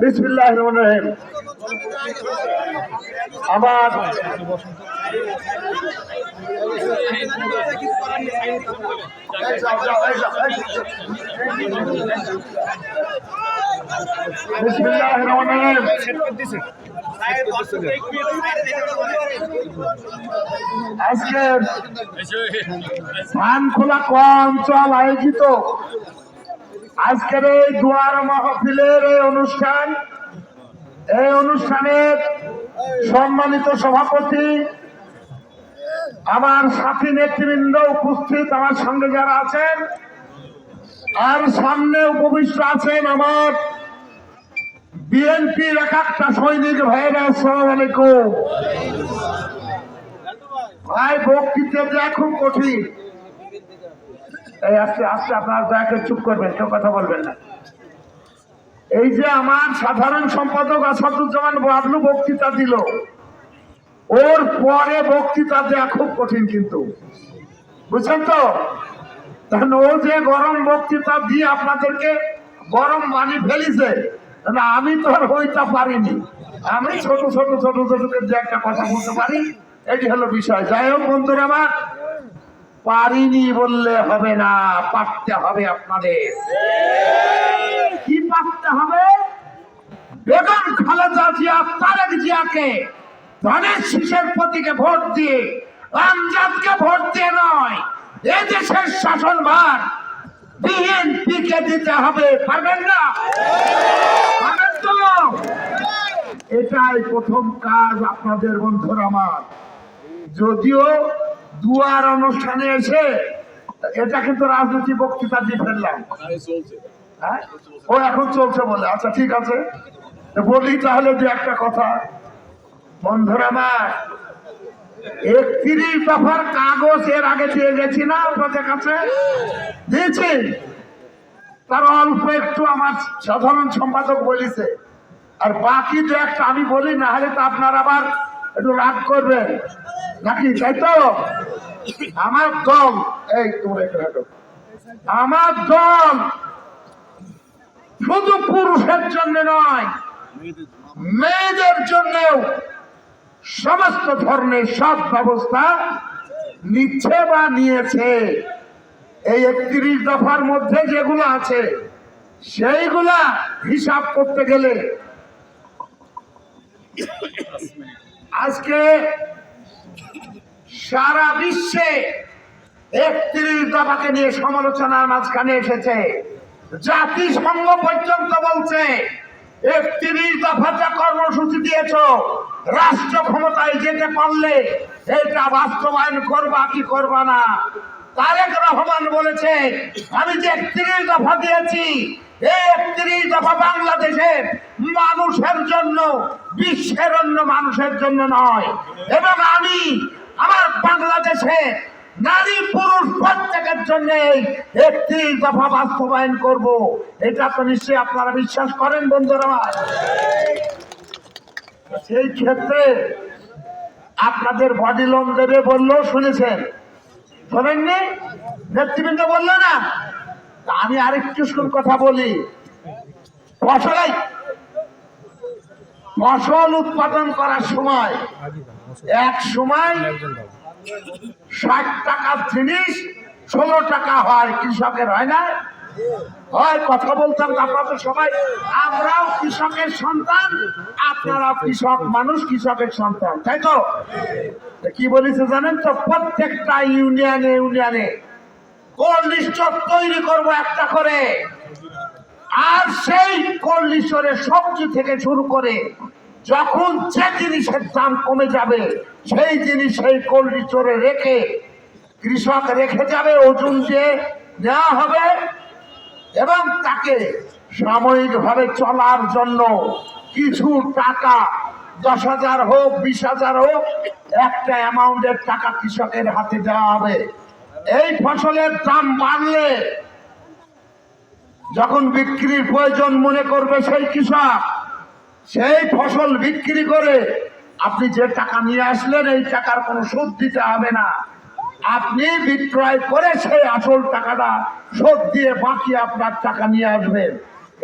বিসমিল্লাহ রহমান রহিম। আমার বিসমিল্লাহ রহমান রহিম। আজকে ধান খোলা অঞ্চল আয়োজিত। আজকের এই দুয়ার মাহফিলের এই অনুষ্ঠান, এই অনুষ্ঠানের সম্মানিত সভাপতি, আমার সাথী নেতৃবৃন্দ উপস্থিত, আমার সঙ্গে যারা আছেন, আর সামনে উপবিষ্ট আছেন আমার বিএনপির এক একটা সৈনিক ভাইরা, আসসালাম আলাইকুম। ভাই, বক্তৃতা দেওয়া খুব কঠিন। এই আজকে আজকে আপনার দয়া করে চুপ করবেন, কেউ কথা বলবেন না। এই যে আমার সাধারণ সম্পাদক আসাদুজ্জামান বাবলু বক্তৃতা দিল, ওর পরে বক্তৃতা দেওয়া খুব কঠিন কিন্তু। বুঝছেন তো? কারণ ও যে গরম বক্তৃতা দিয়ে আপনাদেরকে গরম পানি ফেলিছে আমি তো আর ওইটা পারিনি। আমি ছোট ছোট ছোট ছোট যে একটা কথা বলতে পারি, এটি হলো বিষয়। যাই হোক বন্ধুরা আমার পারিনি বললে হবে না, পারতে হবে আপনাদের। কি পারতে হবে? বেগম খালেদা জিয়া, তারেক জিয়াকে ধনের শীষের প্রতীকে ভোট দিয়ে, আমজাদকে ভোট দিয়ে নয় এ দেশের শাসনভার বিএনপি কে দিতে হবে, পারবেন না? এটাই প্রথম কাজ আপনাদের বন্ধুরা আমার। যদিও দুয়ার অনুষ্ঠানে এসে এটা কিন্তু রাজনীতি বক্তৃতা দিয়ে ফেললাম। হ্যাঁ? ও এখন চলছে বলে। আচ্ছা ঠিক আছে। বলি তাহলে যে একটা কথা। বন্ধুরা আমার, একত্রিশ দফার কাগজ এর আগে দিয়ে গেছি না আপনাদের কাছে? দিয়েছি। তার অল্প একটু আমার সাধারণ সম্পাদক বলিছে। আর বাকি যে একটা আমি বলি, না হলে তো আপনার আবার একটু রাগ করবেন। নাকি, তাই তো? আমার দল, এই তোমরা আমার দল শুধু পুরুষের জন্য নয়, মেয়েদের জন্যও সমস্ত ধরনের সব ব্যবস্থা নিচ্ছে বা নিয়েছে। এই একত্রিশ দফার মধ্যে যেগুলো আছে, সেইগুলা হিসাব করতে গেলে আজকে সারা বিশ্বে একত্রিশ দফাকে নিয়ে সমালোচনার মাঝখানে এসেছে। জাতিসংঘ পর্যন্ত বলছে, একত্রিশ দফাতে কর্মসূচি দিয়েছ, রাষ্ট্র ক্ষমতায় যেতে পারলে এটা বাস্তবায়ন করবা কি করবা না? তারেক রহমান বলেছে, আমি যে একত্রিশ দফা দিয়েছি একত্রিশ দফা বাংলাদেশের মানুষের জন্য, বিশ্বের অন্য মানুষের জন্য নয়। এবং আমি আমার বাংলাদেশে নারী পুরুষ প্রত্যেকের জন্য একটি দফা বাস্তবায়ন করব। এটা তো নিশ্চয়ই আপনারা বিশ্বাস করেন, বন্ধুরা সেই ক্ষেত্রে আপনাদের বডি লোন দেবে বললেও শুনেছেন। শোনেননি? নেতৃবৃন্দ বলল না? আমি আরেকটু কথা বলি। ফসলাই। ফসল উৎপাদন করার সময় এক সময় ষাট টাকার জিনিস ষোলো টাকা হয়, কৃষকের হয় না? হয়, কথা বলতাম তো আপনারা তো সবাই। আমরাও কৃষকের সন্তান, আপনারাও কৃষক মানুষ, কৃষকের সন্তান, তাই তা কি বলেছে জানেন তো? প্রত্যেকটা ইউনিয়নে ইউনিয়নে কোল্ড স্টোর তৈরি করব একটা করে। আর সেই কোল্ড স্টোরে সবজি থেকে শুরু করে যখন যে জিনিসের দাম কমে যাবে, সেই জিনিস সেই কোল্ড স্টোরে রেখে কৃষক রেখে যাবে ওজন দিয়ে নেওয়া হবে এবং তাকে সাময়িকভাবে চলার জন্য কিছু টাকা, দশ হাজার হোক, বিশ হাজার হোক, একটা অ্যামাউন্টের টাকা কৃষকের হাতে দেওয়া হবে। এই ফসলের দাম বাড়লে যখন বিক্রির প্রয়োজন মনে করবে সেই কৃষক, সেই ফসল বিক্রি করে আপনি যে টাকা নিয়ে আসলেন, এই টাকার কোনো সুদ দিতে হবে না। আপনি বিক্রয় করে সেই আসল টাকাটা শোধ দিয়ে বাকি আপনার টাকা নিয়ে আসবেন।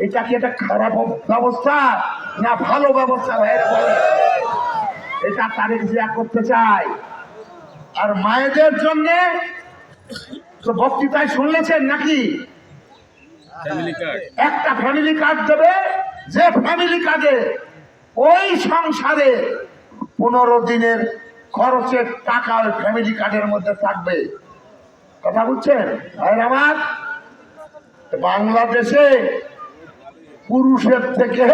এটা কি একটা খারাপ ব্যবস্থা না ভালো ব্যবস্থা? এটা তারিখ করতে চাই আর মায়েদের জন্য তো বক্তৃতায় শুনলেছেন নাকি? একটা ফ্যামিলি কার্ড দেবে যে ফ্যামিলি কার্ডে ওই সংসারে পনেরো দিনের খরচের টাকা ওই ফ্যামিলি কার্ডের মধ্যে থাকবে। কথা বুঝছেন? ভাই আমার বাংলাদেশে পুরুষের থেকে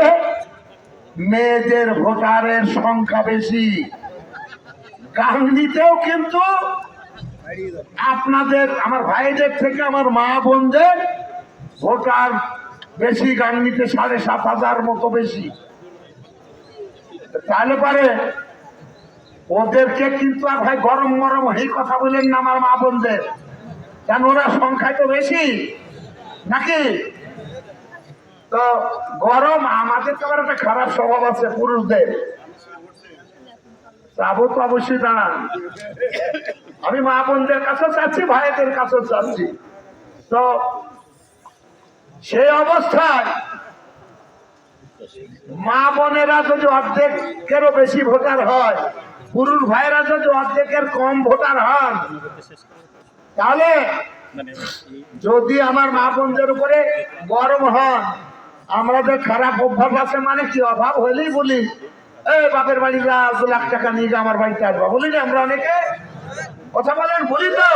মেয়েদের ভোটারের সংখ্যা বেশি। গাংনিতেও কিন্তু আপনাদের, আমার ভাইদের থেকে আমার মা বোনদের ভোটার বেশি গাংনিতে সাড়ে সাত হাজার মতো বেশি। তাহলে পারে ওদেরকে কিন্তু আর ভাই গরম গরম এই কথা বলেন না আমার মা বোনদের। কেন ওরা সংখ্যায় তো বেশি? নাকি? তো গরম, আমাদের তো একটা খারাপ স্বভাব আছে পুরুষদের। যাব তো অবশ্যই দাঁড়ান। আমি মা বোনদের কাছে চাচ্ছি ভাইদের কাছে চাচ্ছি তো সেই অবস্থায় মা বোনেরা যদি অর্ধেকেরও বেশি ভোটার হয় পুরুষ ভাইরা যদি অর্ধেকের কম ভোটার হন, তাহলে যদি আমার মা বোনদের উপরে গরম হন আমাদের খারাপ অভ্যাস আছে মানে কি অভাব হলেই বলি, এই বাপের বাড়ি যা লাখ টাকা নিয়ে যা, আমার বাড়িতে আসবা। বলি না আমরা অনেকে। কথা বলেন, বলি তো।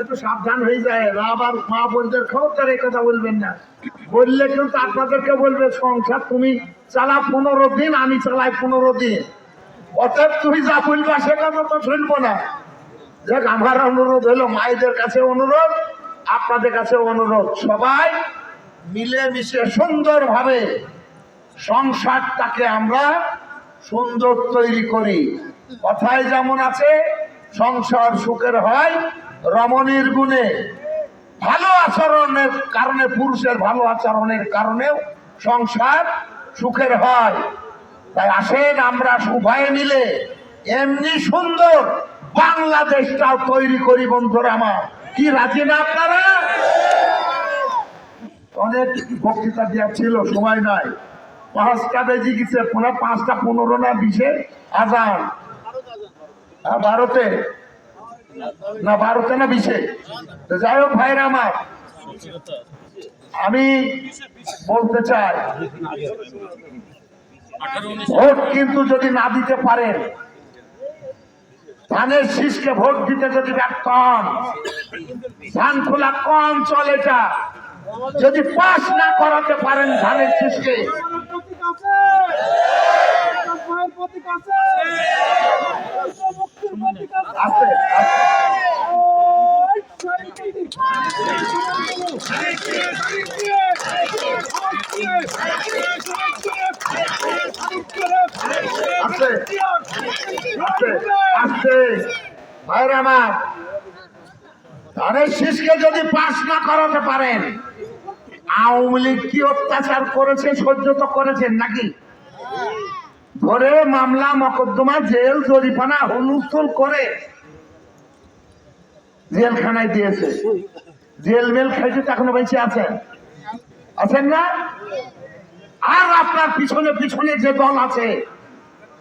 একটু সাবধান হয়ে যায়। আবার মা বোনদের খবরদার এই কথা বলবেন না। বললে কিন্তু আপনাদেরকে বলবে, সংসার তুমি চালা পনেরো দিন, আমি চালাই পনেরো দিন। অর্থাৎ তুমি যা বলবা সে কথা তো শুনব না। দেখ আমার অনুরোধ হলো, মায়েদের কাছে অনুরোধ, আপনাদের কাছে অনুরোধ। সবাই মিলেমিশে সুন্দরভাবে সংসারটাকে আমরা সুন্দর তৈরি করি। কথায় যেমন আছে সংসার সুখের হয় রমণীর গুণে। ভালো আচরণের কারণে, পুরুষের ভালো আচরণের কারণেও সংসার সুখের হয়। তাই আসেন আমরা উভয়ে মিলে এমনি সুন্দর বাংলাদেশটাও তৈরি করি বন্ধুরা আমার। কি রাজি না আপনারা? অনেক বক্তৃতা দেওয়া ছিল, সময় নাই। পাঁচটা বেজে গেছে পাঁচটা পনেরো না বিশে আজান। ভারতে। না ভারতে না বিশে যাই হোক, ভাইরা আমার, আমি বলতে চাই, ভোট কিন্তু যদি না দিতে পারেন, ধানের শীষকে ভোট দিতে যদি ব্যর্থ হন, ধান খোলা কম চলে যা। যদি পাস না করাতে পারেন ধানের শীষকে। ভাইরা যদি পাস না করাতে পারেন, আওয়ামী লীগ কি অত্যাচার করেছে, সহ্য তো করেছেন নাকি? ধরে মামলা মকদ্দমা, জেল জরিপানা হুলস্থুল করে জেলখানায় দিয়েছে। জেল মেল খাইছে এখনও বেঁচে আছেন আছেন না? আর আপনার পিছনে পিছনে যে দল আছে,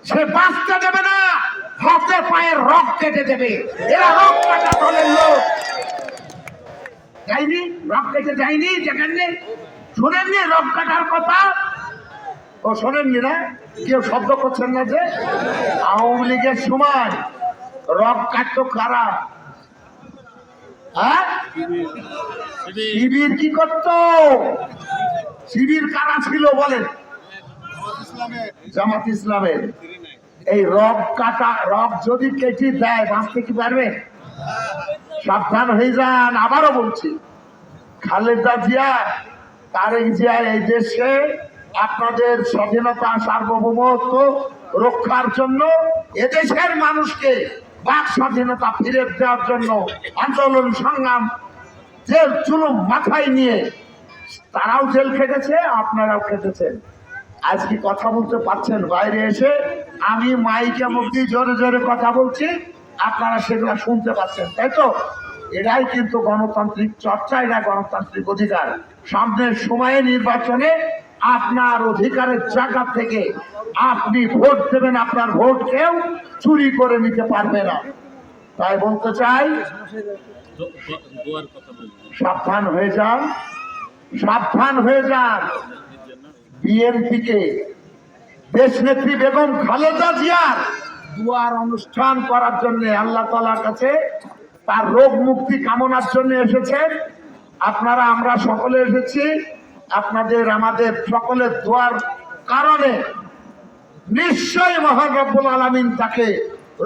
সে বাঁচতে দেবে না, হাতে পায়ের রক কেটে দেবে। এরা রক কাটা দলের লোক। যায়নি? রক কেটে যায়নি? যেখানে শুনেননি রক কাটার কথা? ও শোনেননি না কেউ শব্দ করছেন না যে আওয়ামী লীগের সময় রক কাটতো কারা হ্যাঁ? শিবির কি করত? শিবির কারা ছিল বলেন? জামাত ইসলামের। এই রব কাটা, রব যদি কেটে দেয়, বাঁচতে কি পারবে? সাবধান হয়ে যান, আবারও বলছি। খালেদা জিয়া, তারেক জিয়া এই দেশে আপনাদের স্বাধীনতা সার্বভৌমত্ব রক্ষার জন্য এদেশের মানুষকে বাক স্বাধীনতা ফিরে দেওয়ার জন্য আন্দোলন সংগ্রাম জেল চুলুম মাথায় নিয়ে তারাও জেল খেটেছে, আপনারাও খেটেছেন। আজকে কথা বলতে পারছেন, বাইরে এসে আমি মাইকে দিয়ে জোরে জোরে কথা বলছি, আপনারা সেগুলো শুনতে পাচ্ছেন, তাই তো? এটাই কিন্তু গণতান্ত্রিক চর্চা এটা গণতান্ত্রিক অধিকার। সামনের সময়ে নির্বাচনে আপনার অধিকারের জায়গা থেকে আপনি ভোট দেবেন, আপনার ভোট কেউ চুরি করে নিতে পারবে না। তাই বলতে চাই, সাবধান হয়ে যান, সাবধান হয়ে যান। বিএনপিকে দেশ নেত্রী বেগম খালেদা জিয়ার দুয়ার অনুষ্ঠান করার জন্য আল্লাহ তালার কাছে তার রোগ মুক্তি কামনার জন্য এসেছেন। আপনারা, আমরা সকলে এসেছি। আপনাদের, আমাদের সকলের দোয়ার কারণে নিশ্চয়ই মহান রব্বুল আলমিন তাকে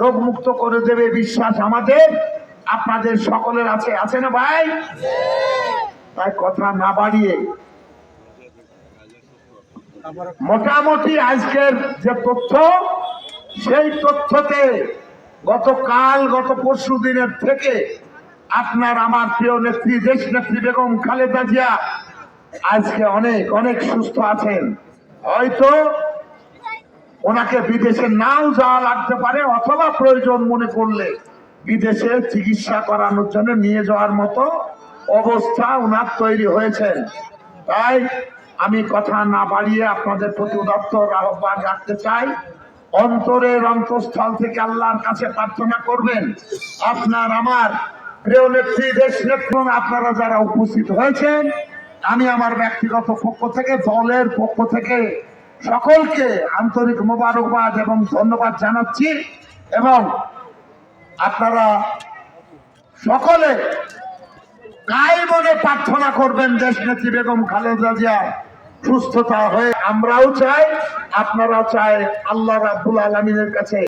রোগ মুক্ত করে দেবে, বিশ্বাস আমাদের, আপনাদের সকলের আছে আছে না ভাই? তাই কথা না বাড়িয়ে মোটামুটি আজকের যে তথ্য, সেই তথ্যতে গতকাল, গত পরশু দিনের থেকে আপনার আমার প্রিয় নেত্রী, দেশ নেত্রী বেগম খালেদা জিয়া আজকে অনেক অনেক সুস্থ আছেন। হয়তো ওনাকে বিদেশে নাও যাওয়া লাগতে পারে, অথবা প্রয়োজন মনে করলে বিদেশে চিকিৎসা করানোর জন্য নিয়ে যাওয়ার মতো অবস্থা ওনার তৈরি হয়েছেন। তাই আমি কথা না বাড়িয়ে আপনাদের প্রতি দপ্তর আহ্বান রাখতে চাই। অন্তরের অন্তঃস্থল থেকে আল্লাহর কাছে প্রার্থনা করবেন। আপনার আমার প্রিয় নেত্রী, দেশ নেত্রণ আপনারা যারা উপস্থিত হয়েছেন আমি আমার ব্যক্তিগত পক্ষ থেকে, দলের পক্ষ থেকে সকলকে আন্তরিক মোবারকবাদ এবং ধন্যবাদ জানাচ্ছি এবং আপনারা সকলে কাই মনে প্রার্থনা করবেন দেশ নেত্রী বেগম খালেদা জিয়া সুস্থতা হয়ে। আমরাও চাই আপনারা চাই, আল্লাহ রাব্বুল আলমিনের কাছে